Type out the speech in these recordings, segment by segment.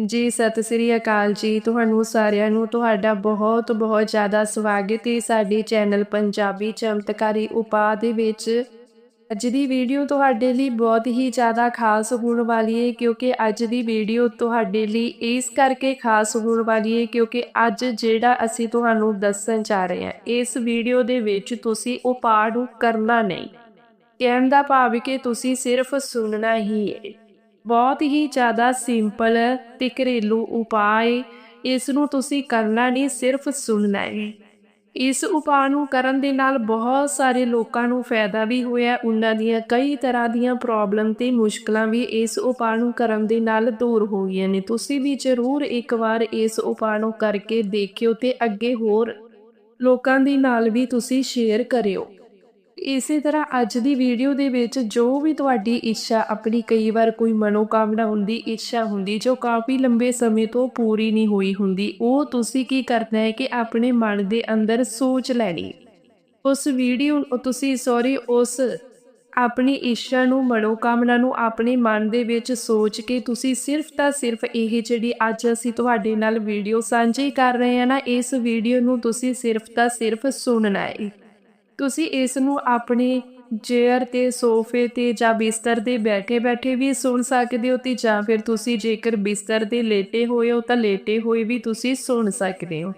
ਜੀ, ਸਤਿ ਸ੍ਰੀ ਅਕਾਲ ਜੀ, ਤੁਹਾਨੂੰ ਸਾਰਿਆਂ ਨੂੰ ਤੁਹਾਡਾ ਬਹੁਤ ਬਹੁਤ ਜ਼ਿਆਦਾ ਸਵਾਗਤ ਹੈ ਸਾਡੇ ਚੈਨਲ ਪੰਜਾਬੀ ਚਮਤਕਾਰੀ ਉਪਾਅ ਦੇ ਵਿੱਚ। ਅੱਜ ਦੀ ਵੀਡੀਓ ਤੁਹਾਡੇ ਲਈ ਬਹੁਤ ਹੀ ਜ਼ਿਆਦਾ ਖਾਸ ਹੋਣ ਵਾਲੀ ਹੈ ਕਿਉਂਕਿ ਅੱਜ ਦੀ ਵੀਡੀਓ ਤੁਹਾਡੇ ਲਈ ਇਸ ਕਰਕੇ ਖਾਸ ਹੋਣ ਵਾਲੀ ਹੈ ਕਿਉਂਕਿ ਅੱਜ ਜਿਹੜਾ ਅਸੀਂ ਤੁਹਾਨੂੰ ਦੱਸਣ ਜਾ ਰਹੇ ਹਾਂ, ਇਸ ਵੀਡੀਓ ਦੇ ਵਿੱਚ ਤੁਸੀਂ ਉਪਾਅ ਨੂੰ ਕਰਨਾ ਨਹੀਂ। ਕਹਿਣ ਦਾ ਭਾਵ ਕਿ ਤੁਸੀਂ ਸਿਰਫ ਸੁਣਨਾ ਹੀ ਹੈ। ਬਹੁਤ ਹੀ ਜ਼ਿਆਦਾ ਸਿੰਪਲ ਤੇ ਘਰੇਲੂ ਉਪਾਅ ਹੈ ਇਸ ਨੂੰ ਤੁਸੀਂ ਕਰਨਾ ਨਹੀਂ, ਸਿਰਫ ਸੁਣਨਾ ਹੈ ਇਸ ਉਪਾਅ ਨੂੰ ਕਰਨ ਦੇ ਨਾਲ ਬਹੁਤ ਸਾਰੇ ਲੋਕਾਂ ਨੂੰ ਫਾਇਦਾ ਵੀ ਹੋਇਆ। ਉਹਨਾਂ ਦੀਆਂ ਕਈ ਤਰ੍ਹਾਂ ਦੀਆਂ ਪ੍ਰੋਬਲਮ ਤੇ ਮੁਸ਼ਕਲਾਂ ਵੀ ਇਸ ਉਪਾਅ ਨੂੰ ਕਰਨ ਦੇ ਨਾਲ ਦੂਰ ਹੋ ਗਈਆਂ ਨੇ। ਤੁਸੀਂ ਵੀ ਜ਼ਰੂਰ ਇੱਕ ਵਾਰ ਇਸ ਉਪਾਅ ਨੂੰ ਕਰਕੇ ਦੇਖਿਓ ਤੇ ਅੱਗੇ ਹੋਰ ਲੋਕਾਂ ਦੇ ਨਾਲ ਵੀ ਤੁਸੀਂ ਸ਼ੇਅਰ ਕਰਿਓ। ਇਸੇ ਤਰ੍ਹਾਂ ਅੱਜ ਦੀ ਵੀਡੀਓ ਦੇ ਵਿੱਚ ਜੋ ਵੀ ਤੁਹਾਡੀ ਇੱਛਾ, ਆਪਣੀ ਕਈ ਵਾਰ ਕੋਈ ਮਨੋਕਾਮਨਾ ਹੁੰਦੀ, ਇੱਛਾ ਹੁੰਦੀ, ਜੋ ਕਾਫੀ ਲੰਬੇ ਸਮੇਂ ਤੋਂ ਪੂਰੀ ਨਹੀਂ ਹੋਈ ਹੁੰਦੀ, ਉਹ ਤੁਸੀਂ ਕੀ ਕਰਨਾ ਹੈ ਕਿ ਆਪਣੇ ਮਨ ਦੇ ਅੰਦਰ ਸੋਚ ਲੈਣੀ। ਉਸ ਵੀਡੀਓ, ਤੁਸੀਂ ਸੌਰੀ ਉਸ ਆਪਣੀ ਇੱਛਾ ਨੂੰ, ਮਨੋਕਾਮਨਾ ਨੂੰ ਆਪਣੇ ਮਨ ਦੇ ਵਿੱਚ ਸੋਚ ਕੇ ਤੁਸੀਂ ਸਿਰਫ ਤਾਂ ਸਿਰਫ ਇਹ ਜਿਹੜੀ ਅੱਜ ਅਸੀਂ ਤੁਹਾਡੇ ਨਾਲ ਵੀਡੀਓ ਸਾਂਝੀ ਕਰ ਰਹੇ ਹਾਂ ਨਾ, ਇਸ ਵੀਡੀਓ ਨੂੰ ਤੁਸੀਂ ਸਿਰਫ ਤਾਂ ਸਿਰਫ ਸੁਣਨਾ ਹੈ। ਤੁਸੀਂ ਇਸ ਨੂੰ ਆਪਣੇ ਚੇਅਰ ਤੇ ਸੋਫੇ ਤੇ ਜਾਂ ਬਿਸਤਰ ਤੇ ਬੈਠੇ ਬੈਠੇ ਵੀ ਸੁਣ ਸਕਦੇ ਹੋ ਤੇ ਜਾਂ ਫਿਰ ਤੁਸੀਂ ਜੇਕਰ ਬਿਸਤਰ ਤੇ ਲੇਟੇ ਹੋਏ ਹੋ ਤਾਂ ਲੇਟੇ ਹੋਏ ਵੀ ਤੁਸੀਂ ਸੁਣ ਸਕਦੇ ਹੋ।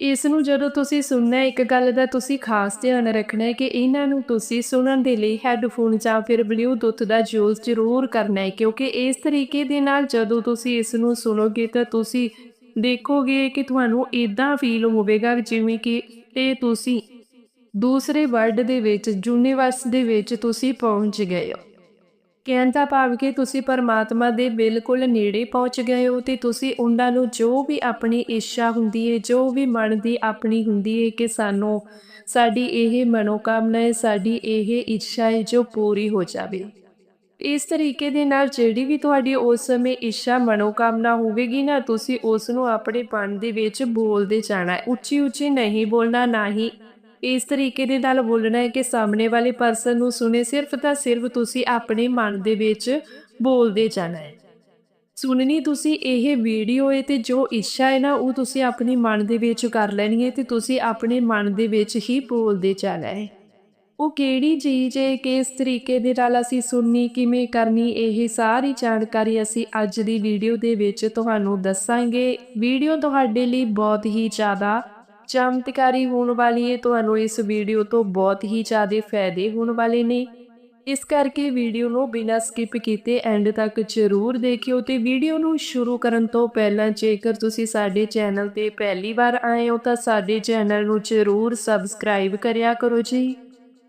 ਇਸ ਨੂੰ ਜਦੋਂ ਤੁਸੀਂ ਸੁਣਨਾ ਇੱਕ ਗੱਲ ਦਾ ਤੁਸੀਂ ਖਾਸ ਧਿਆਨ ਰੱਖਣਾ ਹੈ ਕਿ ਇਹਨਾਂ ਨੂੰ ਤੁਸੀਂ ਸੁਣਨ ਦੇ ਲਈ ਹੈੱਡਫੋਨ ਜਾਂ ਫਿਰ ਬਲੂਟੁੱਥ ਦਾ ਯੂਜ਼ ਜ਼ਰੂਰ ਕਰਨਾ ਹੈ, ਕਿਉਂਕਿ ਇਸ ਤਰੀਕੇ ਦੇ ਨਾਲ ਜਦੋਂ ਤੁਸੀਂ ਇਸ ਨੂੰ ਸੁਣੋਗੇ ਤਾਂ ਤੁਸੀਂ ਦੇਖੋਗੇ ਕਿ ਤੁਹਾਨੂੰ ਇਦਾਂ ਫੀਲ ਹੋਵੇਗਾ ਜਿਵੇਂ ਕਿ ਇਹ ਤੁਸੀਂ ਦੂਸਰੇ ਵਰਲਡ ਦੇ ਵਿੱਚ, ਯੂਨੀਵਰਸ ਦੇ ਵਿੱਚ ਤੁਸੀਂ ਪਹੁੰਚ ਗਏ ਹੋ। ਕਹਿਣ ਦਾ ਭਾਵ ਕਿ ਤੁਸੀਂ ਪਰਮਾਤਮਾ ਦੇ ਬਿਲਕੁਲ ਨੇੜੇ ਪਹੁੰਚ ਗਏ ਹੋ ਤੇ ਤੁਸੀਂ ਉਹਨਾਂ ਨੂੰ ਜੋ ਵੀ ਆਪਣੀ ਇੱਛਾ ਹੁੰਦੀ ਹੈ ਜੋ ਵੀ ਮਨ ਦੀ ਆਪਣੀ ਹੁੰਦੀ ਹੈ ਕਿ ਸਾਨੂੰ ਸਾਡੀ ਇਹ ਮਨੋਕਾਮਨਾ ਹੈ ਸਾਡੀ ਇਹ ਇੱਛਾ ਹੈ ਜੋ ਪੂਰੀ ਹੋ ਜਾਵੇ। ਇਸ ਤਰੀਕੇ ਦੇ ਨਾਲ ਜਿਹੜੀ ਵੀ ਤੁਹਾਡੀ ਉਸ ਸਮੇਂ ਇੱਛਾ, ਮਨੋਕਾਮਨਾ ਹੋਵੇਗੀ ਨਾ, ਤੁਸੀਂ ਉਸ ਨੂੰ ਆਪਣੇ ਮਨ ਦੇ ਵਿੱਚ ਬੋਲਦੇ ਜਾਣਾ ਉੱਚੀ ਉੱਚੀ ਨਹੀਂ ਬੋਲਣਾ, ਨਾ ਹੀ ਇਸ ਤਰੀਕੇ ਦੇ ਨਾਲ ਬੋਲਣਾ ਹੈ ਕਿ ਸਾਹਮਣੇ ਵਾਲੇ ਪਰਸਨ ਨੂੰ ਸੁਣੇ, ਸਿਰਫ ਤਾਂ ਸਿਰਫ ਤੁਸੀਂ ਆਪਣੇ ਮਨ ਦੇ ਵਿੱਚ ਬੋਲਦੇ ਜਾਣਾ ਹੈ। ਸੁਣਨੀ ਤੁਸੀਂ ਇਹ ਵੀਡੀਓ ਹੈ ਤੇ ਜੋ ਇੱਛਾ ਹੈ ਨਾ, ਉਹ ਤੁਸੀਂ ਆਪਣੀ ਮਨ ਦੇ ਵਿੱਚ ਕਰ ਲੈਣੀ ਹੈ ਤੇ ਤੁਸੀਂ ਆਪਣੇ ਮਨ ਦੇ ਵਿੱਚ ਹੀ ਬੋਲਦੇ ਜਾਣਾ ਹੈ। ਉਹ ਕਿਹੜੀ ਚੀਜ਼ ਹੈ, ਕਿਸ ਤਰੀਕੇ ਦੇ ਨਾਲ ਅਸੀਂ ਸੁਣਨੀ, ਕਿਵੇਂ ਕਰਨੀ, ਇਹ ਸਾਰੀ ਜਾਣਕਾਰੀ ਅਸੀਂ ਅੱਜ ਦੀ ਵੀਡੀਓ ਦੇ ਵਿੱਚ ਤੁਹਾਨੂੰ ਦੱਸਾਂਗੇ। ਵੀਡੀਓ ਤੁਹਾਡੇ ਲਈ ਬਹੁਤ ਹੀ ਜ਼ਿਆਦਾ ਚਮਤਕਾਰੀ ਹੋਣ ਵਾਲੀ ਹੈ ਤੁਹਾਨੂੰ ਇਸ ਵੀਡੀਓ ਤੋਂ ਬਹੁਤ ਹੀ ਜ਼ਿਆਦਾ ਫਾਇਦੇ ਹੋਣ ਵਾਲੇ ਨੇ। ਇਸ ਕਰਕੇ ਵੀਡੀਓ ਨੂੰ ਬਿਨਾਂ ਸਕਿਪ ਕੀਤੇ ਐਂਡ ਤੱਕ ਜ਼ਰੂਰ ਦੇਖਿਓ ਤੇ ਵੀਡੀਓ ਨੂੰ ਸ਼ੁਰੂ ਕਰਨ ਤੋਂ ਪਹਿਲਾਂ ਜੇਕਰ ਤੁਸੀਂ ਸਾਡੇ ਚੈਨਲ ਤੇ ਪਹਿਲੀ ਵਾਰ ਆਏ ਹੋ ਤਾਂ ਸਾਡੇ ਚੈਨਲ ਨੂੰ ਜ਼ਰੂਰ ਸਬਸਕ੍ਰਾਈਬ ਕਰਿਆ ਕਰੋ ਜੀ।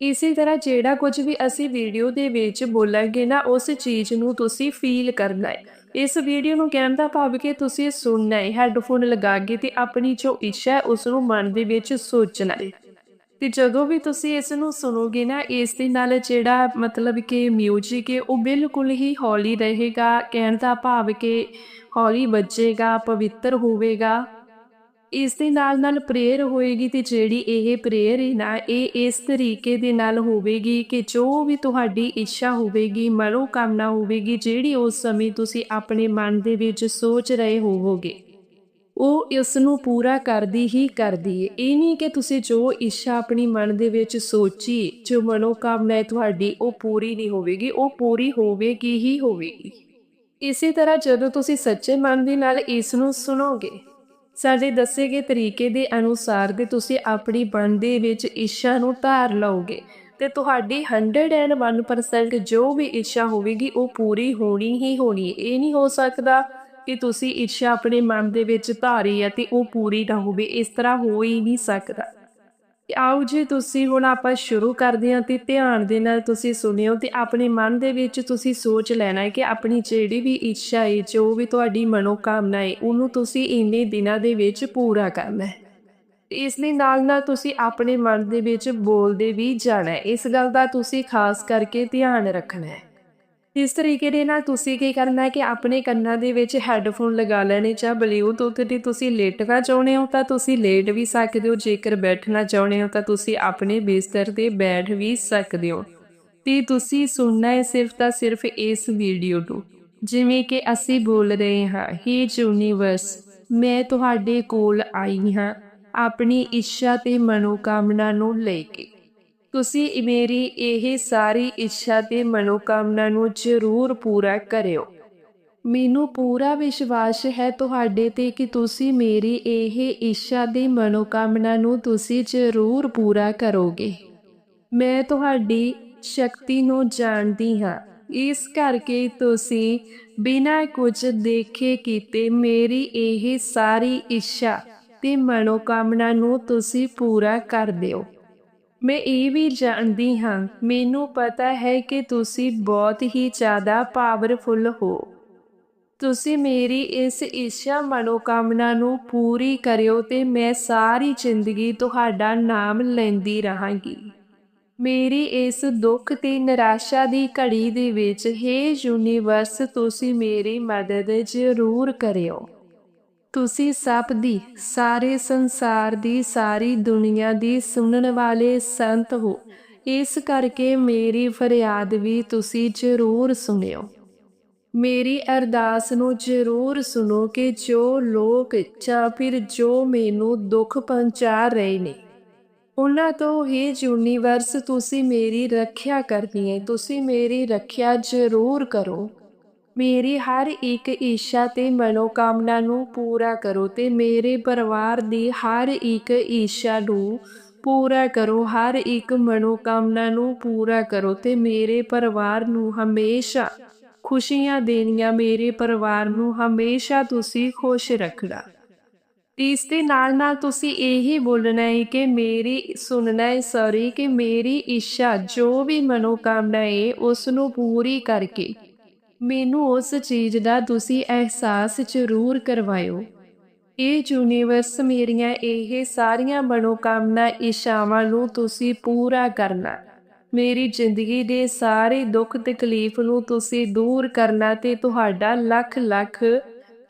ਇਸੇ ਤਰ੍ਹਾਂ ਜਿਹੜਾ ਕੁਝ ਵੀ ਅਸੀਂ ਵੀਡੀਓ ਦੇ ਵਿੱਚ ਬੋਲਾਂਗੇ ਨਾ, ਉਸ ਚੀਜ਼ ਨੂੰ ਤੁਸੀਂ ਫੀਲ ਕਰਨਾ ਹੈ। ਇਸ ਵੀਡੀਓ ਨੂੰ ਕਹਿਣ ਦਾ ਭਾਵ ਕਿ ਤੁਸੀਂ ਸੁਣਨਾ ਹੈ ਹੈੱਡਫੋਨ ਲਗਾ ਕੇ ਤੇ ਆਪਣੀ ਜੋ ਇੱਛਾ ਹੈ ਉਸ ਨੂੰ ਮਨ ਦੇ ਵਿੱਚ ਸੋਚਣਾ ਹੈ। ਤੇ ਜਦੋਂ ਵੀ ਤੁਸੀਂ ਇਸ ਨੂੰ ਸੁਣੋਗੇ ਨਾ, ਇਸ ਦੇ ਨਾਲ ਜਿਹੜਾ ਮਤਲਬ ਕਿ 뮤직 ਹੈ, ਉਹ ਬਿਲਕੁਲ ਹੀ ਹੌਲੀ ਰਹੇਗਾ, ਕਹਿਣ ਦਾ ਭਾਵ ਕਿ ਹੌਲੀ ਵੱਜੇਗਾ, ਪਵਿੱਤਰ ਹੋਵੇਗਾ। ਇਸ ਦੇ ਨਾਲ ਨਾਲ ਪ੍ਰੇਅਰ ਹੋਏਗੀ ਤੇ ਜਿਹੜੀ ਇਹ ਪ੍ਰੇਅਰ ਹੈ ਨਾ, ਇਹ ਇਸ ਤਰੀਕੇ ਦੇ ਨਾਲ ਹੋਵੇਗੀ ਕਿ ਜੋ ਵੀ ਤੁਹਾਡੀ ਇੱਛਾ ਹੋਵੇਗੀ ਮਨੋ ਕਾਮਨਾ ਹੋਵੇਗੀ, ਜਿਹੜੀ ਉਸ ਸਮੇਂ ਤੁਸੀਂ ਆਪਣੇ ਮਨ ਦੇ ਵਿੱਚ ਸੋਚ ਰਹੇ ਹੋਵੋਗੇ, ਉਹ ਇਸ ਨੂੰ ਪੂਰਾ ਕਰਦੀ ਹੀ ਕਰਦੀ ਹੈ। ਇਹ ਨਹੀਂ ਕਿ ਤੁਸੀਂ ਜੋ ਇੱਛਾ ਆਪਣੀ ਮਨ ਦੇ ਵਿੱਚ ਸੋਚੀ, ਜੋ ਮਨੋ ਕਾਮਨਾ ਤੁਹਾਡੀ, ਉਹ ਪੂਰੀ ਨਹੀਂ ਹੋਵੇਗੀ, ਉਹ ਪੂਰੀ ਹੋਵੇਗੀ ਹੀ ਹੋਵੇਗੀ। ਇਸੇ ਤਰ੍ਹਾਂ ਜਦੋਂ ਤੁਸੀਂ ਸੱਚੇ ਮਨ ਦੇ ਨਾਲ ਇਸ ਨੂੰ ਸੁਣੋਗੇ ਸਾਡੇ ਦੱਸੇ ਗਏ ਤਰੀਕੇ ਦੇ ਅਨੁਸਾਰ ਦੇ ਤੁਸੀਂ ਆਪਣੀ ਬਣਦੇ ਵਿੱਚ ਇੱਛਾ ਨੂੰ ਧਾਰ ਲਓਗੇ ਤੇ ਤੁਹਾਡੀ 101% ਜੋ ਵੀ ਇੱਛਾ ਹੋਵੇਗੀ, ਉਹ ਪੂਰੀ ਹੋਣੀ ਹੀ ਹੋਣੀ ਇਹ ਨਹੀਂ ਹੋ ਸਕਦਾ ਕਿ ਤੁਸੀਂ ਇੱਛਾ ਆਪਣੇ ਮਨ ਦੇ ਵਿੱਚ ਧਾਰੀ ਹੈ ਤੇ ਉਹ ਪੂਰੀ ਨਾ ਹੋਵੇ। ਇਸ ਤਰ੍ਹਾਂ ਹੋ ਹੀ ਨਹੀਂ ਸਕਦਾ। ਆਓ ਜੀ, ਤੁਸੀਂ ਹੁਣ ਆਪਾਂ ਸ਼ੁਰੂ ਕਰਦੇ ਹਾਂ ਤੇ ਧਿਆਨ ਦੇ ਨਾਲ ਤੁਸੀਂ ਸੁਣਿਓ ਤੇ ਆਪਣੇ ਮਨ ਦੇ ਵਿੱਚ ਤੁਸੀਂ ਸੋਚ ਲੈਣਾ ਹੈ ਕਿ ਆਪਣੀ ਜਿਹੜੀ ਵੀ ਇੱਛਾ ਹੈ, ਜੋ ਵੀ ਤੁਹਾਡੀ ਮਨੋਕਾਮਨਾ ਹੈ, ਉਹਨੂੰ ਤੁਸੀਂ ਇੰਨੇ ਦਿਨਾਂ ਦੇ ਵਿੱਚ ਪੂਰਾ ਕਰਨਾ ਹੈ। ਇਸ ਲਈ ਨਾਲ ਨਾਲ ਤੁਸੀਂ ਆਪਣੇ ਮਨ ਦੇ ਵਿੱਚ ਬੋਲਦੇ ਵੀ ਜਾਣਾ ਹੈ। ਇਸ ਗੱਲ ਦਾ ਤੁਸੀਂ ਖਾਸ ਕਰਕੇ ਧਿਆਨ ਰੱਖਣਾ ਹੈ। ਇਸ ਤਰੀਕੇ ਦੇ ਨਾਲ ਤੁਸੀਂ ਕੀ ਕਰਨਾ ਹੈ ਕਿ ਆਪਣੇ ਕੰਨਾਂ ਦੇ ਵਿੱਚ ਹੈੱਡਫੋਨ ਲਗਾ ਲੈਣੇ ਜਾਂ ਬਲੂਟੁੱਥ ਤੇ ਤੁਸੀਂ ਲੇਟਣਾ ਚਾਹੁੰਦੇ ਹੋ ਤਾਂ ਤੁਸੀਂ ਲੇਟ ਵੀ ਸਕਦੇ ਹੋ। ਜੇਕਰ ਬੈਠਣਾ ਚਾਹੁੰਦੇ ਹੋ ਤਾਂ ਤੁਸੀਂ ਆਪਣੇ ਬਿਸਤਰ ਤੇ ਬੈਠ ਵੀ ਸਕਦੇ ਹੋ। ਤੇ ਤੁਸੀਂ ਸੁਣਨਾ ਹੈ ਸਿਰਫ ਤਾਂ ਸਿਰਫ ਇਸ ਵੀਡੀਓ ਨੂੰ। ਜਿਵੇਂ ਕਿ ਅਸੀਂ ਬੋਲ ਰਹੇ ਹਾਂ, ਹੇ ਯੂਨੀਵਰਸ, ਮੈਂ ਤੁਹਾਡੇ ਕੋਲ ਆਈ ਹਾਂ ਆਪਣੀ ਇੱਛਾ ਤੇ ਮਨੋਕਾਮਨਾ ਨੂੰ ਲੈ ਕੇ। ਤੁਸੀਂ ਮੇਰੀ ਇਹ ਸਾਰੀ ਇੱਛਾ ਤੇ ਮਨੋਕਾਮਨਾ ਨੂੰ ਜ਼ਰੂਰ ਪੂਰਾ ਕਰਿਓ। ਮੈਨੂੰ ਪੂਰਾ ਵਿਸ਼ਵਾਸ ਹੈ ਤੁਹਾਡੇ ਤੇ ਕਿ ਤੁਸੀਂ ਮੇਰੀ ਇਹ ਇੱਛਾ ਦੀ ਮਨੋਕਾਮਨਾ ਨੂੰ ਤੁਸੀਂ ਜ਼ਰੂਰ ਪੂਰਾ ਕਰੋਗੇ। ਮੈਂ ਤੁਹਾਡੀ ਸ਼ਕਤੀ ਨੂੰ ਜਾਣਦੀ ਹਾਂ। ਇਸ ਕਰਕੇ ਤੁਸੀਂ ਬਿਨਾਂ ਕੁਝ ਦੇਖੇ ਕੀਤੇ ਮੇਰੀ ਇਹ ਸਾਰੀ ਇੱਛਾ ਤੇ ਮਨੋਕਾਮਨਾ ਨੂੰ ਤੁਸੀਂ ਪੂਰਾ ਕਰ ਦਿਓ। ਮੈਂ ਇਹ ਵੀ ਜਾਣਦੀ ਹਾਂ, ਮੈਨੂੰ ਪਤਾ ਹੈ ਕਿ ਤੁਸੀਂ ਬਹੁਤ ਹੀ ਜ਼ਿਆਦਾ ਪਾਵਰਫੁੱਲ ਹੋ। ਤੁਸੀਂ ਮੇਰੀ ਇਸ ਇੱਛਾ ਮਨੋਕਾਮਨਾ ਨੂੰ ਪੂਰੀ ਕਰਿਓ ਤੇ ਮੈਂ ਸਾਰੀ ਜ਼ਿੰਦਗੀ ਤੁਹਾਡਾ ਨਾਮ ਲੈਂਦੀ ਰਹਾਂਗੀ। ਮੇਰੀ ਇਸ ਦੁੱਖ ਤੇ ਨਿਰਾਸ਼ਾ ਦੀ ਘੜੀ ਦੇ ਵਿੱਚ ਹੇ ਯੂਨੀਵਰਸ, ਤੁਸੀਂ ਮੇਰੀ ਮਦਦ ਜ਼ਰੂਰ ਕਰਿਓ। ਤੁਸੀਂ ਸਭ ਦੀ, ਸਾਰੇ ਸੰਸਾਰ ਦੀ, ਸਾਰੀ ਦੁਨੀਆ ਦੀ ਸੁਣਨ ਵਾਲੇ ਸੰਤ ਹੋ। ਇਸ ਕਰਕੇ ਮੇਰੀ ਫਰਿਆਦ ਵੀ ਤੁਸੀਂ ਜ਼ਰੂਰ ਸੁਣਿਓ। ਮੇਰੀ ਅਰਦਾਸ ਨੂੰ ਜ਼ਰੂਰ ਸੁਣੋ ਕਿ ਜੋ ਲੋਕ ਜਾਂ ਫਿਰ ਜੋ ਮੈਨੂੰ ਦੁੱਖ ਪਹੁੰਚਾ ਰਹੇ ਨੇ, ਉਹਨਾਂ ਤੋਂ ਹੀ ਯੂਨੀਵਰਸ ਤੁਸੀਂ ਮੇਰੀ ਰੱਖਿਆ ਕਰਨੀ ਹੈ ਤੁਸੀਂ ਮੇਰੀ ਰੱਖਿਆ ਜ਼ਰੂਰ ਕਰੋ। ਮੇਰੀ ਹਰ ਇੱਕ ਇੱਛਾ ਤੇ ਮਨੋਕਾਮਨਾ ਨੂੰ ਪੂਰਾ ਕਰੋ ਤੇ ਮੇਰੇ ਪਰਿਵਾਰ ਦੀ ਹਰ ਇੱਕ ਇੱਛਾ ਨੂੰ ਪੂਰਾ ਕਰੋ, ਹਰ ਇੱਕ ਮਨੋਕਾਮਨਾ ਨੂੰ ਪੂਰਾ ਕਰੋ ਤੇ ਮੇਰੇ ਪਰਿਵਾਰ ਨੂੰ ਹਮੇਸ਼ਾ ਖੁਸ਼ੀਆਂ ਦੇਣੀਆਂ, ਮੇਰੇ ਪਰਿਵਾਰ ਨੂੰ ਹਮੇਸ਼ਾ ਤੁਸੀਂ ਖੁਸ਼ ਰੱਖਣਾ। ਇਸ ਦੇ ਨਾਲ ਨਾਲ ਤੁਸੀਂ ਇਹੀ ਬੋਲਣਾ ਹੈ ਕਿ ਮੇਰੀ, ਸੁਣਨਾ ਹੈ ਸੌਰੀ ਕਿ ਮੇਰੀ ਇੱਛਾ ਜੋ ਵੀ ਮਨੋਕਾਮਨਾ ਹੈ, ਉਸ ਨੂੰ ਪੂਰੀ ਕਰਕੇ ਮੈਨੂੰ ਉਸ ਚੀਜ਼ ਦਾ ਤੁਸੀਂ ਅਹਿਸਾਸ ਜ਼ਰੂਰ ਕਰਵਾਇਓ। ਇਹ ਯੂਨੀਵਰਸ ਮੇਰੀਆਂ ਇਹ ਸਾਰੀਆਂ ਮਨੋਕਾਮਨਾ ਇਸ਼ਾਵਾਂ ਨੂੰ ਤੁਸੀਂ ਪੂਰਾ ਕਰਨਾ, ਮੇਰੀ ਜ਼ਿੰਦਗੀ ਦੇ ਸਾਰੇ ਦੁੱਖ ਤਕਲੀਫ ਨੂੰ ਤੁਸੀਂ ਦੂਰ ਕਰਨਾ ਤੇ ਤੁਹਾਡਾ ਲੱਖ ਲੱਖ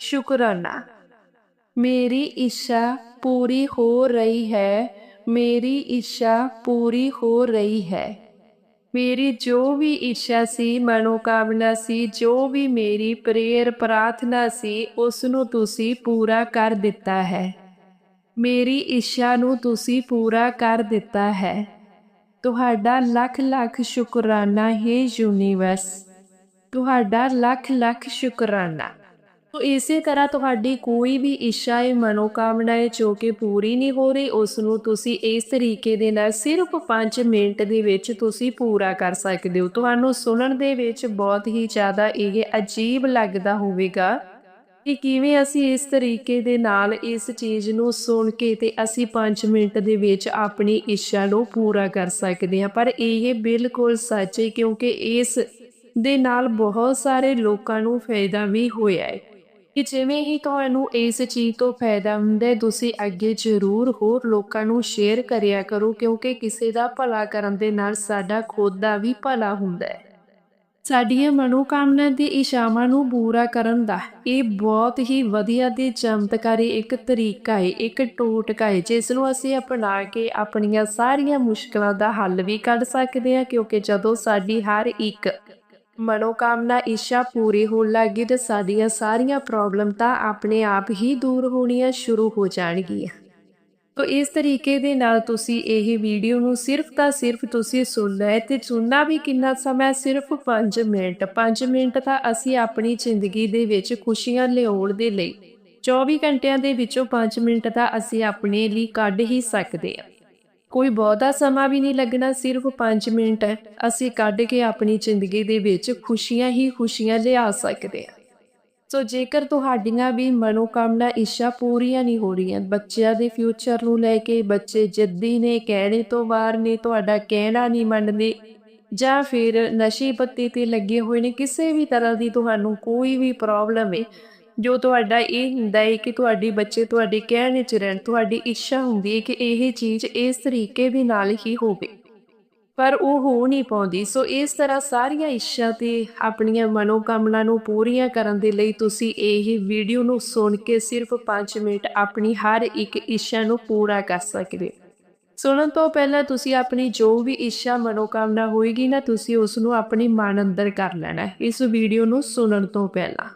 ਸ਼ੁਕਰਾਨਾ। ਮੇਰੀ ਇੱਛਾ ਪੂਰੀ ਹੋ ਰਹੀ ਹੈ, ਮੇਰੀ ਇੱਛਾ ਪੂਰੀ ਹੋ ਰਹੀ ਹੈ। ਮੇਰੀ ਜੋ ਵੀ ਇੱਛਾ ਸੀ, ਮਨੋਕਾਮਨਾ ਸੀ, ਜੋ ਵੀ ਮੇਰੀ ਪ੍ਰੇਰ ਪ੍ਰਾਰਥਨਾ ਸੀ ਉਸ ਨੂੰ ਤੁਸੀਂ ਪੂਰਾ ਕਰ ਦਿੱਤਾ ਹੈ। ਮੇਰੀ ਇੱਛਾ ਨੂੰ ਤੁਸੀਂ ਪੂਰਾ ਕਰ ਦਿੱਤਾ ਹੈ। ਤੁਹਾਡਾ ਲੱਖ ਲੱਖ ਸ਼ੁਕਰਾਨਾ ਹੈ ਯੂਨੀਵਰਸ। ਤੁਹਾਡਾ ਲੱਖ ਲੱਖ ਸ਼ੁਕਰਾਨਾ। ਤੋ ਇਸੇ ਤਰ੍ਹਾਂ ਤੁਹਾਡੀ ਕੋਈ ਵੀ ਇੱਛਾ ਹੈ ਮਨੋਕਾਮਨਾ ਹੈ ਜੋ ਕਿ ਪੂਰੀ ਨਹੀਂ ਹੋ ਰਹੀ ਉਸ ਨੂੰ ਤੁਸੀਂ ਇਸ ਤਰੀਕੇ ਦੇ ਨਾਲ ਸਿਰਫ 5 ਮਿੰਟ ਦੇ ਵਿੱਚ ਤੁਸੀਂ ਪੂਰਾ ਕਰ ਸਕਦੇ ਹੋ। ਤੁਹਾਨੂੰ ਸੁਣਨ ਦੇ ਵਿੱਚ ਬਹੁਤ ਹੀ ਜ਼ਿਆਦਾ ਇਹ ਅਜੀਬ ਲੱਗਦਾ ਹੋਵੇਗਾ ਕਿ ਕਿਵੇਂ ਅਸੀਂ ਇਸ ਤਰੀਕੇ ਦੇ ਨਾਲ ਇਸ ਚੀਜ਼ ਨੂੰ ਸੁਣ ਕੇ ਤੇ ਅਸੀਂ 5 ਮਿੰਟ ਦੇ ਵਿੱਚ ਆਪਣੀ ਇੱਛਾ ਨੂੰ ਪੂਰਾ ਕਰ ਸਕਦੇ ਹਾਂ। ਪਰ ਇਹ ਬਿਲਕੁਲ ਸੱਚ ਹੈ, ਕਿਉਂਕਿ ਇਸ ਦੇ ਨਾਲ ਬਹੁਤ ਸਾਰੇ ਲੋਕਾਂ ਨੂੰ ਫਾਇਦਾ ਵੀ ਹੋਇਆ ਹੈ। ਕਿ ਜਿਵੇਂ ਹੀ ਤੁਹਾਨੂੰ ਇਸ ਚੀਜ਼ ਤੋਂ ਫਾਇਦਾ ਹੁੰਦਾ ਤੁਸੀਂ ਅੱਗੇ ਜ਼ਰੂਰ ਹੋਰ ਲੋਕਾਂ ਨੂੰ ਸ਼ੇਅਰ ਕਰਿਆ ਕਰੋ, ਕਿਉਂਕਿ ਕਿਸੇ ਦਾ ਭਲਾ ਕਰਨ ਦੇ ਨਾਲ ਸਾਡਾ ਖੁਦ ਦਾ ਵੀ ਭਲਾ ਹੁੰਦਾ ਹੈ। ਸਾਡੀਆਂ ਮਨੋਕਾਮਨਾ ਦੀ ਇਸ਼ਾਵਾਂ ਨੂੰ ਪੂਰਾ ਕਰਨ ਦਾ ਇਹ ਬਹੁਤ ਹੀ ਵਧੀਆ ਤੇ ਚਮਤਕਾਰੀ ਇੱਕ ਤਰੀਕਾ ਹੈ, ਇੱਕ ਟੋਟਕਾ ਹੈ, ਜਿਸ ਨੂੰ ਅਸੀਂ ਅਪਣਾ ਕੇ ਆਪਣੀਆਂ ਸਾਰੀਆਂ ਮੁਸ਼ਕਲਾਂ ਦਾ ਹੱਲ ਵੀ ਕੱਢ ਸਕਦੇ ਹਾਂ, ਕਿਉਂਕਿ ਜਦੋਂ ਸਾਡੀ ਹਰ ਇੱਕ ਮਨੋਕਾਮਨਾ ਇੱਛਾ ਪੂਰੀ ਹੋਣ ਲੱਗੀ ਤੇ ਸਾਡੀਆਂ ਸਾਰੀਆਂ ਪ੍ਰੋਬਲਮ ਤਾਂ ਆਪਣੇ ਆਪ ਹੀ ਦੂਰ ਹੋਣੀਆਂ ਸ਼ੁਰੂ ਹੋ ਜਾਣਗੀਆਂ। ਤੋ ਇਸ ਤਰੀਕੇ ਦੇ ਨਾਲ ਤੁਸੀਂ ਇਹ ਵੀਡੀਓ ਨੂੰ ਸਿਰਫ ਤਾਂ ਸਿਰਫ ਤੁਸੀਂ ਸੁਣਨਾ ਹੈ ਤੇ ਸੁਣਨਾ ਵੀ ਕਿੰਨਾ ਸਮਾਂ ਸਿਰਫ 5 ਮਿੰਟ। 5 ਮਿੰਟ ਤਾਂ ਅਸੀਂ ਆਪਣੀ ਜ਼ਿੰਦਗੀ ਦੇ ਵਿੱਚ ਖੁਸ਼ੀਆਂ ਲਿਆਉਣ ਦੇ ਲਈ 24 ਘੰਟਿਆਂ ਦੇ ਵਿੱਚੋਂ 5 ਮਿੰਟ ਤਾਂ ਅਸੀਂ ਆਪਣੇ ਲਈ ਕੱਢ ਹੀ ਸਕਦੇ ਹਾਂ। ਕੋਈ ਬਹੁਤਾ ਸਮਾਂ ਵੀ ਨਹੀਂ ਲੱਗਣਾ, ਸਿਰਫ 5 ਮਿੰਟ ਹੈ। ਅਸੀਂ ਕੱਢ ਕੇ ਆਪਣੀ ਜ਼ਿੰਦਗੀ ਦੇ ਵਿੱਚ ਖੁਸ਼ੀਆਂ ਹੀ ਖੁਸ਼ੀਆਂ ਲਿਆ ਸਕਦੇ ਹਾਂ। ਸੋ ਜੇਕਰ ਤੁਹਾਡੀਆਂ ਵੀ ਮਨੋਕਾਮਨਾ ਇੱਛਾ ਪੂਰੀਆਂ ਨਹੀਂ ਹੋ ਰਹੀਆਂ, ਬੱਚਿਆਂ ਦੇ ਫਿਊਚਰ ਨੂੰ ਲੈ ਕੇ ਬੱਚੇ ਜਿੱਦੀ ਨੇ, ਕਹਿਣੇ ਤੋਂ ਬਾਹਰ ਨੇ, ਤੁਹਾਡਾ ਕਹਿਣਾ ਨਹੀਂ ਮੰਨਦੇ ਜਾਂ ਫਿਰ ਨਸ਼ੇ ਪੱਤੇ ਤੇ ਲੱਗੇ ਹੋਏ ਨੇ, ਕਿਸੇ ਵੀ ਤਰ੍ਹਾਂ ਦੀ ਤੁਹਾਨੂੰ ਕੋਈ ਵੀ ਪ੍ਰੋਬਲਮ ਹੈ ਜੋ ਤੁਹਾਡਾ ਇਹ ਹੁੰਦਾ ਹੈ ਕਿ ਤੁਹਾਡੀ ਬੱਚੇ ਤੁਹਾਡੇ ਕਹਿਣ ਵਿੱਚ ਰਹਿਣ, ਤੁਹਾਡੀ ਇੱਛਾ ਹੁੰਦੀ ਹੈ ਕਿ ਇਹ ਚੀਜ਼ ਇਸ ਤਰੀਕੇ ਦੇ ਨਾਲ ਹੀ ਹੋਵੇ। ਪਰ ਉਹ ਹੋ ਨਹੀਂ ਪਾਉਂਦੀ। ਸੋ ਇਸ ਤਰ੍ਹਾਂ ਸਾਰੀਆਂ ਇੱਛਾ ਤੇ ਆਪਣੀਆਂ ਮਨੋਕਾਮਨਾ ਨੂੰ ਪੂਰੀਆਂ ਕਰਨ ਦੇ ਲਈ ਤੁਸੀਂ ਇਹ ਵੀਡੀਓ ਨੂੰ ਸੁਣ ਕੇ ਸਿਰਫ 5 ਮਿੰਟ ਆਪਣੀ ਹਰ ਇੱਕ ਇੱਛਾ ਨੂੰ ਪੂਰਾ ਕਰ ਸਕਦੇ ਹੋ। ਸੁਣਨ ਤੋਂ ਪਹਿਲਾਂ ਤੁਸੀਂ ਆਪਣੀ ਜੋ ਵੀ ਇੱਛਾ, ਮਨੋਕਾਮਨਾ ਹੋਏਗੀ ਨਾ, ਤੁਸੀਂ ਉਸ ਨੂੰ ਆਪਣੀ ਮਨ ਅੰਦਰ ਕਰ ਲੈਣਾ ਇਸ ਵੀਡੀਓ ਨੂੰ ਸੁਣਨ ਤੋਂ ਪਹਿਲਾਂ।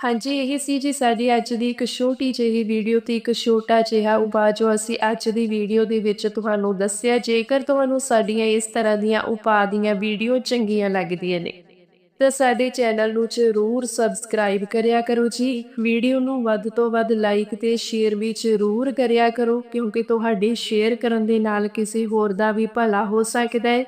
ਹਾਂਜੀ, ਇਹ ਸੀ ਜੀ ਸਾਡੀ ਅੱਜ ਦੀ ਇੱਕ ਛੋਟੀ ਜਿਹੀ ਵੀਡੀਓ ਤੇ ਇੱਕ ਛੋਟਾ ਜਿਹਾ ਉਪਾਅ ਜੋ ਅਸੀਂ ਅੱਜ ਦੀ ਵੀਡੀਓ ਦੇ ਵਿੱਚ ਤੁਹਾਨੂੰ ਦੱਸਿਆ। ਜੇਕਰ ਤੁਹਾਨੂੰ ਸਾਡੀਆਂ ਇਸ ਤਰ੍ਹਾਂ ਦੀਆਂ ਉਪਾਅ ਦੀਆਂ ਵੀਡੀਓ ਚੰਗੀਆਂ ਲੱਗਦੀਆਂ ਨੇ, ਤਾਂ ਸਾਡੇ ਚੈਨਲ ਨੂੰ ਜ਼ਰੂਰ ਸਬਸਕ੍ਰਾਈਬ ਕਰਿਆ ਕਰੋ ਜੀ। ਵੀਡੀਓ ਨੂੰ ਵੱਧ ਤੋਂ ਵੱਧ ਲਾਈਕ ਤੇ ਸ਼ੇਅਰ ਵੀ ਜ਼ਰੂਰ ਕਰਿਆ ਕਰੋ, ਕਿਉਂਕਿ ਤੁਹਾਡੇ ਸ਼ੇਅਰ ਕਰਨ ਦੇ ਨਾਲ ਕਿਸੇ ਹੋਰ ਦਾ ਵੀ ਭਲਾ ਹੋ ਸਕਦਾ ਹੈ।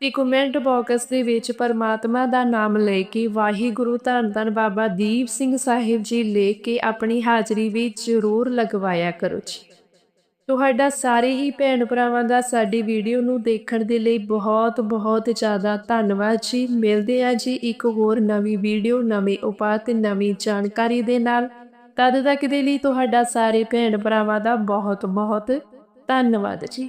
ਤੇ ਕਮੈਂਟ ਬਾਕਸ ਦੇ ਵਿੱਚ ਪਰਮਾਤਮਾ ਦਾ ਨਾਮ ਲੈ ਕੇ ਵਾਹਿਗੁਰੂ ਧੰਨ ਧੰਨ ਬਾਬਾ ਦੀਪ ਸਿੰਘ ਸਾਹਿਬ ਜੀ ਲੈ ਕੇ ਆਪਣੀ ਹਾਜ਼ਰੀ ਵੀ ਜ਼ਰੂਰ ਲਗਵਾਇਆ ਕਰੋ ਜੀ। ਤੁਹਾਡਾ ਸਾਰੇ ਹੀ ਭੈਣ ਭਰਾਵਾਂ ਦਾ ਸਾਡੀ ਵੀਡੀਓ ਨੂੰ ਦੇਖਣ ਦੇ ਲਈ ਬਹੁਤ ਬਹੁਤ ਜ਼ਿਆਦਾ ਧੰਨਵਾਦ ਜੀ। ਮਿਲਦੇ ਆ ਜੀ ਇੱਕ ਹੋਰ ਨਵੀਂ ਵੀਡੀਓ, ਨਵੇਂ ਉਪਾਅ ਤੇ ਨਵੀਂ ਜਾਣਕਾਰੀ ਦੇ ਨਾਲ। ਤਦ ਤੱਕ ਦੇ ਲਈ ਤੁਹਾਡਾ ਸਾਰੇ ਭੈਣ ਭਰਾਵਾਂ ਦਾ ਬਹੁਤ ਬਹੁਤ ਧੰਨਵਾਦ ਜੀ।